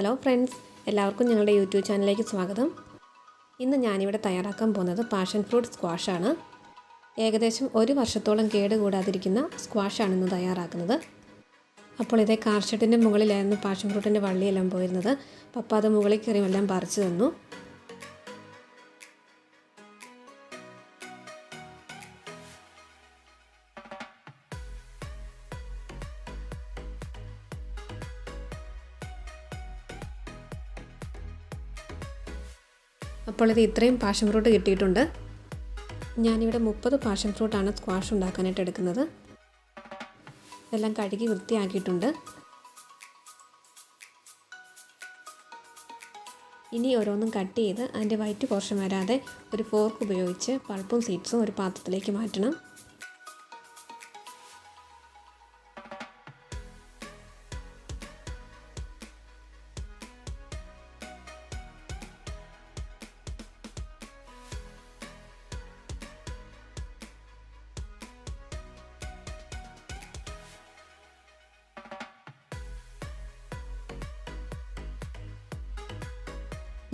Hello friends എല്ലാവർക്കും ഞങ്ങളുടെ YouTube ചാനലിലേക്ക് സ്വാഗതം. ഇന്ന് ഞാനിവിടെ തയ്യാറാക്കാൻ പോകുന്നത് പാഷൻ ഫ്രൂട്ട് സ്ക്വാഷാണ്. ഏകദേശം ഒരു വർഷത്തോളം കേടുകൂടാതിരിക്കുന്ന സ്ക്വാഷാണ് ഇന്ന് തയ്യാറാക്കുന്നത്. അപ്പോൾ ഇതേ കാർഷെട്ടിന്റെ മുകളിലായിരുന്നു പാഷൻ ഫ്രൂട്ടിന്റെ വള്ളിയെല്ലാം പോയിരുന്നത്. പപ്പ അത് മുകളിൽ കയറി എല്ലാം പറിച്ചു തന്നു. അപ്പോൾ ഇത് ഇത്രയും പാഷൻ ഫ്രൂട്ട് കിട്ടിയിട്ടുണ്ട്. ഞാനിവിടെ മുപ്പത് പാഷൻ ഫ്രൂട്ടാണ് സ്ക്വാഷ് ഉണ്ടാക്കാനായിട്ട് എടുക്കുന്നത്. ഇതെല്ലാം കഴുകി വൃത്തിയാക്കിയിട്ടുണ്ട്. ഇനി ഓരോന്നും കട്ട് ചെയ്ത് അതിന്റെ വൈറ്റ് പോർഷൻ വരാതെ ഒരു ഫോർക്ക് ഉപയോഗിച്ച് പൾപ്പും സീഡ്സും ഒരു പാത്രത്തിലേക്ക് മാറ്റണം.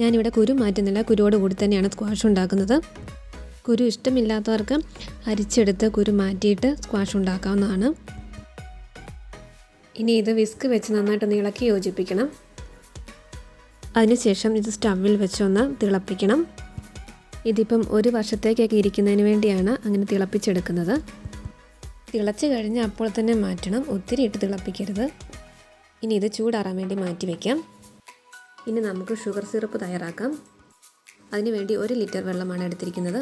ഞാനിവിടെ കുരു മാറ്റുന്നില്ല. കുരുവോട് കൂടി തന്നെയാണ് സ്ക്വാഷ് ഉണ്ടാക്കുന്നത്. കുരു ഇഷ്ടമില്ലാത്തവർക്ക് അരിച്ചെടുത്ത് കുരു മാറ്റിയിട്ട് സ്ക്വാഷ് ഉണ്ടാക്കാവുന്നതാണ്. ഇനി ഇത് വിസ്ക് വെച്ച് നന്നായിട്ട് ഇളക്കി യോജിപ്പിക്കണം. അതിനുശേഷം ഇത് സ്റ്റവിൽ വെച്ചൊന്ന് തിളപ്പിക്കണം. ഇതിപ്പം ഒരു വർഷത്തേക്കൊക്കെ ഇരിക്കുന്നതിന് വേണ്ടിയാണ് അങ്ങനെ തിളപ്പിച്ചെടുക്കുന്നത്. തിളച്ച് കഴിഞ്ഞ് അപ്പോൾ തന്നെ മാറ്റണം. ഒത്തിരി ഇട്ട് തിളപ്പിക്കരുത്. ഇനി ഇത് ചൂടാറാൻ വേണ്ടി മാറ്റി വയ്ക്കാം ഇനി നമുക്ക് ഷുഗർ സിറപ്പ് തയ്യാറാക്കാം. അതിനുവേണ്ടി ഒരു ലിറ്റർ വെള്ളമാണ് എടുത്തിരിക്കുന്നത്.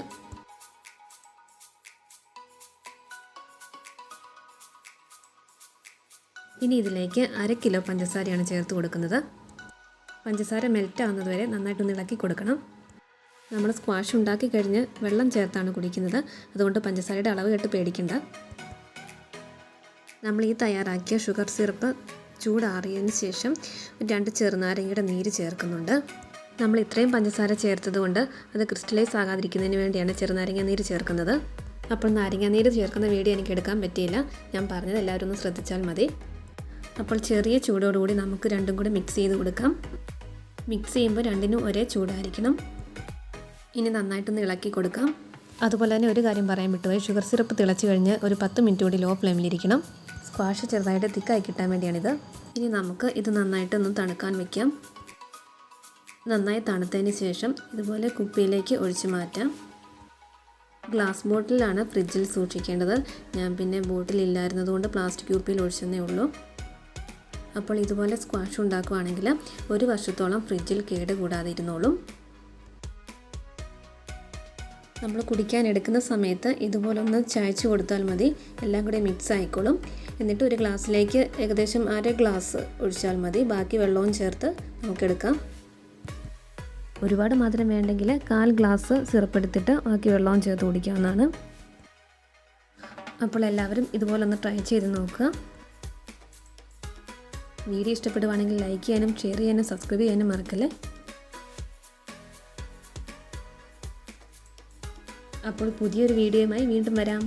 ഇനി ഇതിലേക്ക് അര കിലോ പഞ്ചസാരയാണ് ചേർത്ത് കൊടുക്കുന്നത്. പഞ്ചസാര മെൽറ്റ് ആവുന്നത് വരെ നന്നായിട്ടൊന്ന് ഇളക്കി കൊടുക്കണം. നമ്മൾ സ്ക്വാഷ് ഉണ്ടാക്കി കഴിഞ്ഞ് വെള്ളം ചേർത്താണ് കുടിക്കുന്നത്. അതുകൊണ്ട് പഞ്ചസാരയുടെ അളവ് കേട്ട് പേടിക്കണ്ട. നമ്മൾ ഈ തയ്യാറാക്കിയ ഷുഗർ സിറപ്പ് ചൂടാറിയതിന് ശേഷം രണ്ട് ചെറുനാരങ്ങയുടെ നീര് ചേർക്കുന്നുണ്ട്. നമ്മൾ ഇത്രയും പഞ്ചസാര ചേർത്തത് കൊണ്ട് അത് ക്രിസ്റ്റലൈസ് ആകാതിരിക്കുന്നതിന് വേണ്ടിയാണ് ചെറുനാരങ്ങ നീര് ചേർക്കുന്നത്. അപ്പോൾ നാരങ്ങ നീര് ചേർക്കുന്ന വീഡിയോ എനിക്ക് എടുക്കാൻ പറ്റിയില്ല. ഞാൻ പറഞ്ഞത് എല്ലാവരും ഒന്ന് ശ്രദ്ധിച്ചാൽ മതി. അപ്പോൾ ചെറിയ ചൂടോടുകൂടി നമുക്ക് രണ്ടും കൂടി മിക്സ് ചെയ്ത് കൊടുക്കാം. മിക്സ് ചെയ്യുമ്പോൾ രണ്ടിനും ഒരേ ചൂടായിരിക്കണം. ഇനി നന്നായിട്ടൊന്ന് ഇളക്കി കൊടുക്കാം. അതുപോലെ തന്നെ ഒരു കാര്യം പറയാൻ വിട്ടുപോയി. ഷുഗർ സിറപ്പ് തിളച്ച് കഴിഞ്ഞ് ഒരു പത്ത് മിനിറ്റ് കൂടി ലോ ഫ്ലെയിമിലിരിക്കണം സ്ക്വാഷ് ചെറുതായിട്ട് തിക്കായി കിട്ടാൻ വേണ്ടിയാണിത്. ഇനി നമുക്ക് ഇത് നന്നായിട്ടൊന്ന് തണുക്കാൻ വെക്കാം. നന്നായി തണുത്തതിന് ശേഷം ഇതുപോലെ കുപ്പിയിലേക്ക് ഒഴിച്ചു മാറ്റാം. ഗ്ലാസ് ബോട്ടിലാണ് ഫ്രിഡ്ജിൽ സൂക്ഷിക്കേണ്ടത്. ഞാൻ പിന്നെ ബോട്ടിലില്ലായിരുന്നതുകൊണ്ട് പ്ലാസ്റ്റിക് കുപ്പിയിൽ ഒഴിച്ചെന്നേ ഉള്ളൂ. അപ്പോൾ ഇതുപോലെ സ്ക്വാഷ് ഉണ്ടാക്കുകയാണെങ്കിൽ ഒരു വർഷത്തോളം ഫ്രിഡ്ജിൽ കേട് കൂടാതെ ഇരുന്നോളും നമ്മൾ കുടിക്കാൻ എടുക്കുന്ന സമയത്ത് ഇതുപോലൊന്ന് ചായച്ച് കൊടുത്താൽ മതി. എല്ലാം കൂടി മിക്സ് ആയിക്കോളും. എന്നിട്ട് ഒരു ഗ്ലാസ്സിലേക്ക് ഏകദേശം അര ഗ്ലാസ് ഒഴിച്ചാൽ മതി. ബാക്കി വെള്ളവും ചേർത്ത് നമുക്കെടുക്കാം. ഒരുപാട് മധുരം വേണ്ടെങ്കിൽ കാൽ ഗ്ലാസ് സിറപ്പ് എടുത്തിട്ട് ബാക്കി വെള്ളവും ചേർത്ത് കുടിക്കാവുന്നതാണ്. അപ്പോൾ എല്ലാവരും ഇതുപോലെ ഒന്ന് ട്രൈ ചെയ്ത് നോക്കുക. വീഡിയോ ഇഷ്ടപ്പെടുവാണെങ്കിൽ ലൈക്ക് ചെയ്യാനും ഷെയർ ചെയ്യാനും സബ്സ്ക്രൈബ് ചെയ്യാനും മറക്കല്ലേ? അപ്പോൾ പുതിയൊരു വീഡിയോയുമായി വീണ്ടും വരാം.